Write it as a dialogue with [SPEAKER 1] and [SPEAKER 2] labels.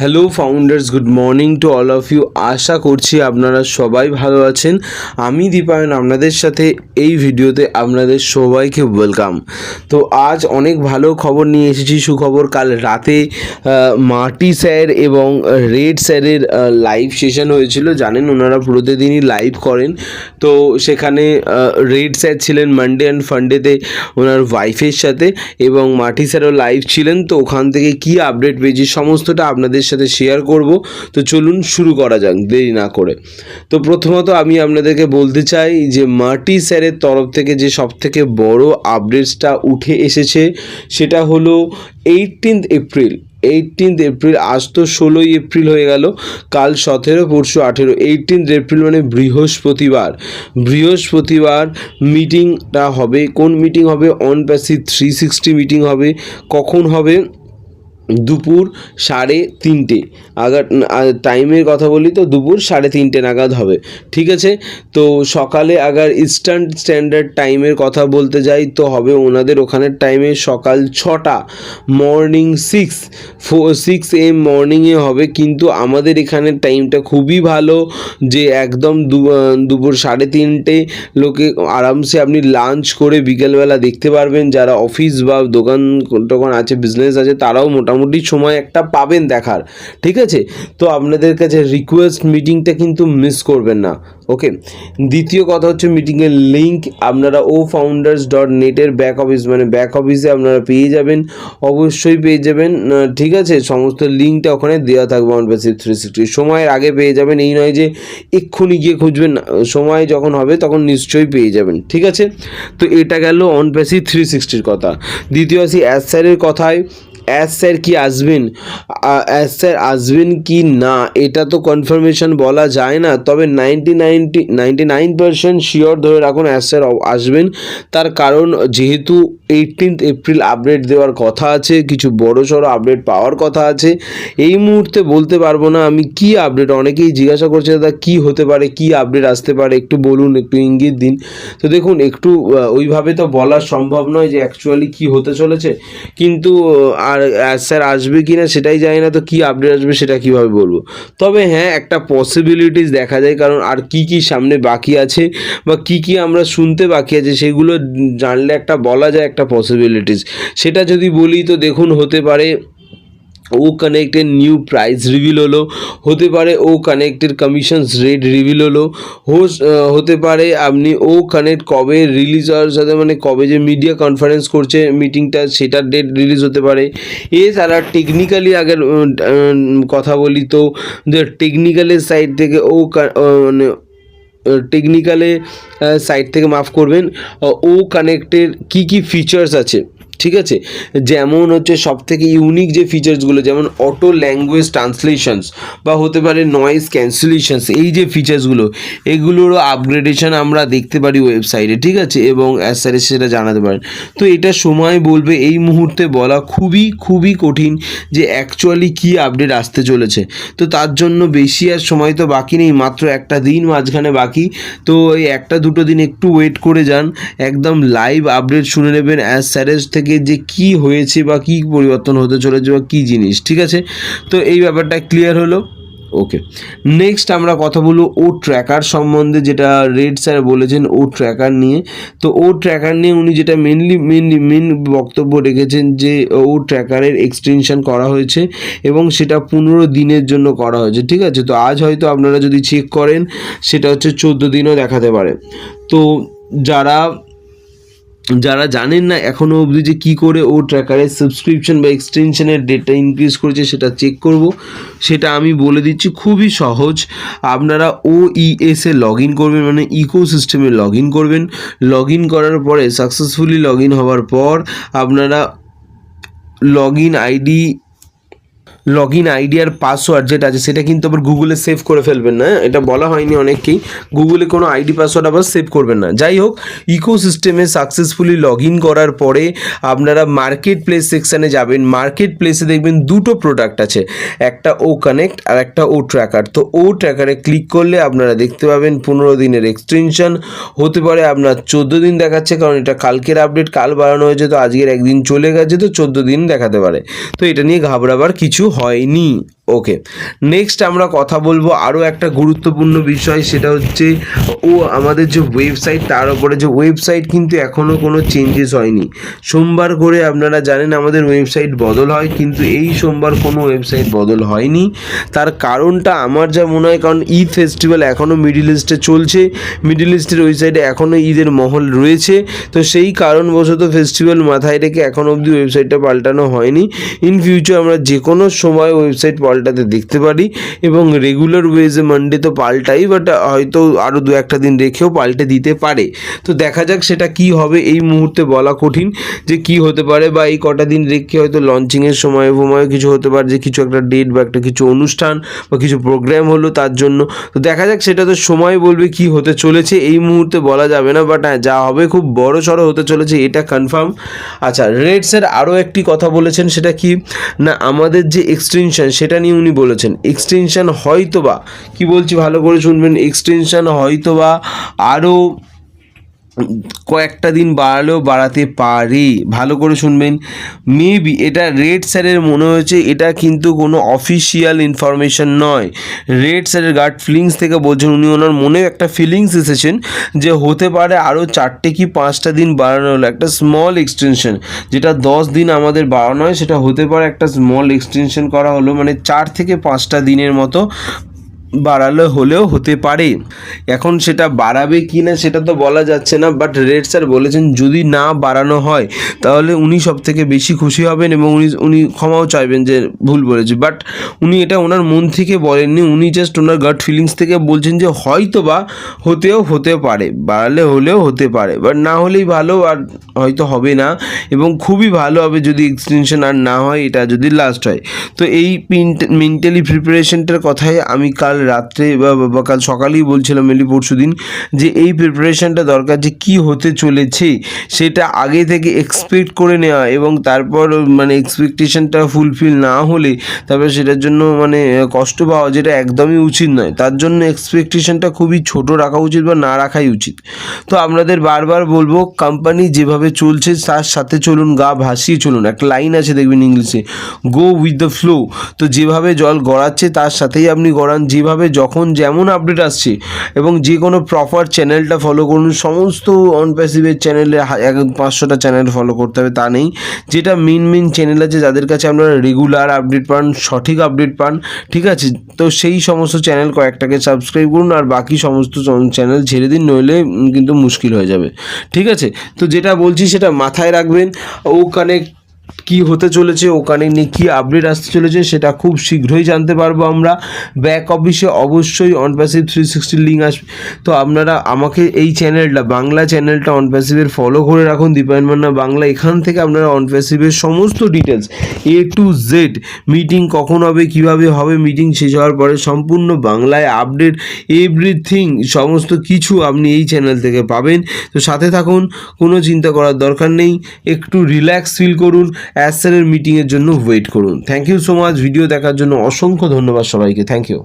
[SPEAKER 1] Hello founders good morning to all of you আশা করছি আপনারা সবাই ভালো আছেন। আমি দীপায়ন, আপনাদের সাথে এই ভিডিওতে আপনাদের সবাইকে ওয়েলকাম তো আজ অনেক ভালো খবর নিয়ে এসেছি। সুখবর, কাল রাতে মাটি স্যার এবং রেড স্যারের লাইভ সেশন হয়েছিল। জানেন, ওনারা প্রতিদিনই লাইভ করেন। তো সেখানে রেড স্যার ছিলেন মানডে অ্যান্ড ফান্ডেতে ওনার ওয়াইফের সাথে এবং মাটি স্যারও লাইভ ছিলেন। তো ওখান থেকে কি আপডেট পেয়েছি, সমস্তটা আপনাদের সাথে শেয়ার করব। তো চলুন শুরু করা যাক, দেরি না করে। তো প্রথমত আমি আপনাদেরকে বলতে চাই যে মাটি স্যারের তরফ থেকে যে সব থেকে বড় আপডেটসটা উঠে এসেছে, সেটা হলো এইটিনথ এপ্রিল এইটিনথ এপ্রিল আজ তো ষোলোই এপ্রিল হয়ে গেল, কাল সতেরো, পরশু আঠেরো। এইটিনথ এপ্রিল মানে বৃহস্পতিবার। বৃহস্পতিবার মিটিংটা হবে। কোন মিটিং হবে? অন প্যাসি থ্রি সিক্সটি মিটিং হবে। কখন হবে? দুপুর সাড়ে তিনটে। আগার টাইমের কথা বলি তো, দুপুর সাড়ে তিনটে নাগাদ হবে। ঠিক আছে? তো সকালে আগার ইস্টার্ন স্ট্যান্ডার্ড টাইমের কথা বলতে যাই, তো হবে ওনাদের ওখানের টাইমে সকাল ছটা morning six four six AM মর্নিংয়ে হবে। কিন্তু আমাদের এখানের টাইমটা খুবই ভালো, যে একদম দুপুর সাড়ে তিনটে লোকে আরামসে আপনি লাঞ্চ করে বিকেলবেলা দেখতে পারবেন। যারা অফিস বা দোকান টোকান আছে বিজনেস আছে, তারাও মোটামুটি সময় একটা পাবেন দেখার, ঠিক আছে? তো আপনাদের কাছে রিকোয়েস্ট মিটিংটা কিন্তু মিস করবেন না ওকে দ্বিতীয় কথা হচ্ছে মিটিংয়ের লিঙ্ক আপনারা ও ফাউন্ডার্স ডট নেটের ব্যাক অফিস মানে ব্যাক অফিসে আপনারা পেয়ে যাবেন, অবশ্যই পেয়ে যাবেন ঠিক আছে? সমস্ত লিঙ্কটা ওখানে দেওয়া থাকবে অন বেসিক থ্রি সিক্সটি সময়ের আগে পেয়ে যাবেন, এই নয় যে এক্ষুনি গিয়ে খুঁজবেন। সময় যখন হবে তখন নিশ্চয়ই পেয়ে যাবেন, ঠিক আছে? তো এটা গেল অন বেসিক থ্রি সিক্সটির কথা। দ্বিতীয় আসি অ্যাস স্যারের কথায় অ্যাস স্যার কি আসবেন? অ্যাস স্যার আসবেন কি না? এটা তো কনফার্মেশন বলা যায় না। তবে ninety ninety ninety nine percent sure ধরে রাখুন অ্যাস স্যার আসবেন। তার কারণ যেহেতু এইটিনথ এপ্রিল আপডেট দেওয়ার কথা আছে কিছু বড় সড়ো আপডেট পাওয়ার কথা আছে এই মুহূর্তে বলতে পারব না আমি কি আপডেট অনেকেই জিজ্ঞাসা করছে দাদা কি হতে পারে? কি আপডেট আসতে পারে? একটু বলুন একটু ইঙ্গিত দিন। তো দেখুন একটু ওইভাবে তো বলা সম্ভব নয় যে অ্যাকচুয়ালি কি হতে চলেছে। কিন্তু আহ, আর স্যার আসবে কি না সেটাই জানি না, তো কি আপডেট আসবে সেটা কীভাবে বলব? তবে হ্যাঁ একটা পসিবিলিটিস দেখা যায়, কারণ আর কি কি সামনে বাকি আছে বা কি কি আমরা শুনতে বাকি আছে, সেগুলো জানলে একটা বলা যায় একটা পসিবিলিটিস সেটা যদি বলি, তো দেখুন, হতে পারে ও কানেক্টের নিউ প্রাইস রিভিল হলো। হতে পারে ও কানেক্টের কমিশনস রেট রিভিল হলো। হতে পারে আপনি ও কানেক্ট কবে রিলিজ হওয়ার সাথে মানে কবে যে মিডিয়া কনফারেন্স করছে মিটিংটা সেটার ডেট রিলিজ হতে পারে। এছাড়া টেকনিক্যালি আগের কথা বলি তো টেকনিক্যালের সাইড থেকে ও মানে টেকনিক্যালে সাইট থেকে মাফ করবেন ও কানেক্টের কি কি ফিচার্স আছে? ঠিক আছে? যেমন হচ্ছে সব থেকে ইউনিক যে ফিচার্সগুলো যেমন অটো ল্যাঙ্গুয়েজ ট্রান্সলেশনস বা হতে পারে নয়েজ ক্যান্সেলেশনস এই যে ফিচার্সগুলো এগুলোরও আপগ্রেডেশন আমরা দেখতে পারি ওয়েবসাইটে ঠিক আছে? এবং অ্যাজ অ্যাসারে সেটা জানাতে পারেন। তো এটা সময় বলবে, এই মুহূর্তে বলা খুবই খুবই কঠিন যে অ্যাকচুয়ালি কী আপডেট আসতে চলেছে। তো তার জন্য বেশি আর সময় তো বাকি নেই, মাত্র একটা দিন মাঝখানে বাকি। তো এই একটা দুটো দিন একটু ওয়েট করে যান, একদম লাইভ আপডেট শুনে নেবেন অ্যাজ স্যারেজ থেকে যে কি হয়েছে বা কি পরিবর্তন হতে চলেছে বা কী জিনিস, ঠিক আছে? তো এই ব্যাপারটা ক্লিয়ার হলো? ওকে নেক্সট আমরা কথা বলব ও ট্র্যাকার সম্বন্ধে, যেটা রেড স্যার বলেছেন ও ট্র্যাকার নিয়ে। তো ও ট্র্যাকার নিয়ে উনি যেটা মেনলি মেনলি মেন বক্তব্য রেখেছেন যে ও ট্র্যাকারের এক্সটেনশন করা হয়েছে এবং সেটা পনেরো দিনের জন্য করা হয়েছে, ঠিক আছে? তো আজ হয়তো আপনারা যদি চেক করেন, সেটা হচ্ছে চোদ্দ দিনও দেখাতে পারে। তো যারা যারা জানেন না এখনও অবধি যে কী করে ও ট্র্যাকারের সাবস্ক্রিপশন বা এক্সটেনশনের ডেটা ইনক্রিজ করেছে সেটা চেক করব। সেটা আমি বলে দিচ্ছি, খুবই সহজ। আপনারা ও ইএস এ লগ ইন করবেন মানে ইকো সিস্টেমে লগ ইন করবেন। লগ ইন করার পরে সাকসেসফুলি লগ ইন হওয়ার পর আপনারা log in ID log in ID আর পাসওয়ার্ড যেটা আছে, সেটা কিন্তু আবার গুগলে সেভ করে ফেলবেন না এটা বলা হয়নি অনেককেই। গুগলে কোনো আইডি পাসওয়ার্ড আবার সেভ করবেন না। যাই হোক ইকো সিস্টেমে সাকসেসফুলি লগ ইন করার পরে আপনারা মার্কেট প্লেস সেকশানে যাবেন। মার্কেট প্লেসে দেখবেন দুটো প্রোডাক্ট আছে, একটা ও কানেক্ট আর একটা ও ট্র্যাকার তো ও ট্র্যাকারে ক্লিক করলে আপনারা দেখতে পাবেন পনেরো দিনের এক্সটেনশন হতে পারে আপনার চোদ্দ দিন দেখাচ্ছে, কারণ এটা কালকের আপডেট কাল বাড়ানো হয়েছে, তো আজকের একদিন চলে গেছে, তো চোদ্দ দিন দেখাতে পারে। তো এটা নিয়ে ঘাবড়াবার কিছু হয়নি। ওকে নেক্সট আমরা কথা বলব আরও একটা গুরুত্বপূর্ণ বিষয়, সেটা হচ্ছে ও আমাদের যে ওয়েবসাইট তার উপরে যে ওয়েবসাইট কিন্তু এখনও কোনো চেঞ্জেস হয়নি। সোমবার করে আপনারা জানেন আমাদের ওয়েবসাইট বদল হয়, কিন্তু এই সোমবার কোনো ওয়েবসাইট বদল হয়নি। তার কারণটা আমার যা মনে হয়, কারণ ঈদ ফেস্টিভ্যাল এখনও মিডিল ইস্টে চলছে মিডিল ইস্টের ওই সাইডে এখনও ঈদের মহল রয়েছে, তো সেই কারণবশত ফেস্টিভ্যাল মাথায় রেখে এখনও অবধি ওয়েবসাইটটা পাল্টানো হয়নি। ইন ফিউচার আমরা যে কোনো সময় ওয়েবসাইট পাল্টাতে দেখতে পারি এবং রেগুলার ওয়েজে মানডে তো পাল্টাই বাট হয়তো আরও দু একটা দিন রেখেও পাল্টে দিতে পারে। তো দেখা যাক সেটা কি হবে, এই মুহূর্তে বলা কঠিন যে কি হতে পারে বা এই কটা দিন রেখে হয়তো লঞ্চিংয়ের সময় সময় কিছু হতে পারে যে কিছু একটা ডেট বা একটা কিছু অনুষ্ঠান বা কিছু প্রোগ্রাম হলো তার জন্য। তো দেখা যাক সেটা তো সময় বলবে কি হতে চলেছে, এই মুহূর্তে বলা যাবে না বাট হ্যাঁ যা হবে খুব বড় সড়ো হতে চলেছে, এটা কনফার্ম আচ্ছা রেটসের আরও একটি কথা বলেছেন সেটা কি? না, আমাদের যে এক্সটেনশন সেটা নিয়ে উনি বলেছেন এক্সটেনশান হয়তোবা কী বলছি ভালো করে শুনবেন এক্সটেনশান হয়তোবা আরও কয়েকটা দিন বাড়ালেও বাড়াতে পারি। ভালো করে শুনবেন। মেবি এটা রেড স্যারের মনে হয়েছে, এটা কিন্তু কোনো অফিসিয়াল ইনফরমেশন নয়। রেড স্যারের গার্ড ফিলিংস থেকে বলছেন, উনি ওনার মনে একটা ফিলিংস এসেছেন যে হতে পারে আরও চারটে কি পাঁচটা দিন বাড়ানো হলো। একটা স্মল এক্সটেনশন যেটা দশ দিন আমাদের বাড়ানো হয়, সেটা হতে পারে একটা স্মল এক্সটেনশন করা হলো মানে চার থেকে পাঁচটা দিনের মতো বাড়ালে হলেও হতে পারে। এখন সেটা বাড়াবে কি না সেটা তো বলা যাচ্ছে না বাট রেড স্যার বলেছেন যদি না বাড়ানো হয়, তাহলে উনি সব থেকে বেশি খুশি হবেন এবং উনি উনি ক্ষমাও চাইবেন যে ভুল বলেছি। বাট উনি এটা ওনার মন থেকে বলেননি, উনি জাস্ট ওনার গাট ফিলিংস থেকে বলছেন যে হয়তো বা হতেও হতে পারে, বাড়ালে হলেও হতে পারে বাট না হলেই ভালো আর হয়তো হবে না এবং খুবই ভালো হবে যদি এক্সটেনশন আর না হয়, এটা যদি লাস্ট হয়। তো এই মেন্টালি প্রিপারেশনটার কথাই আমি কাল রাত্রে বা কাল সকালেই বলছিলাম মেলি পরশু দিন যে এই প্রিপারেশনটা দরকার যে কি হতে চলেছে, সেটা আগে থেকে এক্সপেক্ট করে নেওয়া এবং তারপর মানে এক্সপেকটেশনটা ফুলফিল না হলে তারপরে সেটার জন্য মানে কষ্ট পাওয়া যেটা একদমই উচিত নয়। তার জন্য এক্সপেকটেশনটা খুবই ছোট রাখা উচিত বা না রাখাই উচিত। তো আপনাদের বারবার বলব কোম্পানি যেভাবে চলছে তার সাথে চলুন, গা ভাসিয়ে চলুন। একটা লাইন আছে দেখবেন ইংলিশে গো উইথ দ্য ফ্লো তো যেভাবে জল গড়াচ্ছে তার সাথেই আপনি গড়ান, যেভাবে যখন যেমন আপডেট আসছে এবং যে কোনো প্রপার চ্যানেলটা ফলো করুন, সমস্ত অন প্যাসিভের চ্যানেলে এক, পাঁচশোটা চ্যানেল ফলো করতে হবে, তা নেই। যেটা মেন মেন চ্যানেল আছে, যাদের কাছে আপনারা রেগুলার আপডেট পান, সঠিক আপডেট পান, ঠিক আছে? তো সেই সমস্ত চ্যানেল কয়েকটাকে সাবস্ক্রাইব করুন আর বাকি সমস্ত চ্যানেল ছেড়ে দিন, নইলে কিন্তু মুশকিল হয়ে যাবে। ঠিক আছে? তো যেটা বলছি সেটা মাথায় রাখবেন। ওখানে কি হতে চলেছে, ওখানে নিয়ে কী আপডেট আসতে চলেছে, সেটা খুব শীঘ্রই জানতে পারব আমরা। ব্যাক অফিসে অবশ্যই OnPassive three sixty link আসবে। তো আপনারা আমাকে এই চ্যানেলটা বাংলা চ্যানেলটা অন প্যাসিভের ফলো করে রাখুন। দীপায়ন মান্না বাংলা, এখান থেকে আপনারা অন প্যাসিভের সমস্ত details A to Z meeting কখন হবে, কীভাবে হবে মিটিং শেষ হওয়ার পরে সম্পূর্ণ বাংলায় আপডেট এভরিথিং সমস্ত কিছু আপনি এই চ্যানেল থেকে পাবেন। তো সাথে থাকুন, কোনো চিন্তা করার দরকার নেই। একটু রিল্যাক্স ফিল করুন। অ্যাসারের মিটিংয়ের জন্য ওয়েট করুন। Thank you so much video দেখার জন্য অসংখ্য ধন্যবাদ সবাইকে। Thank you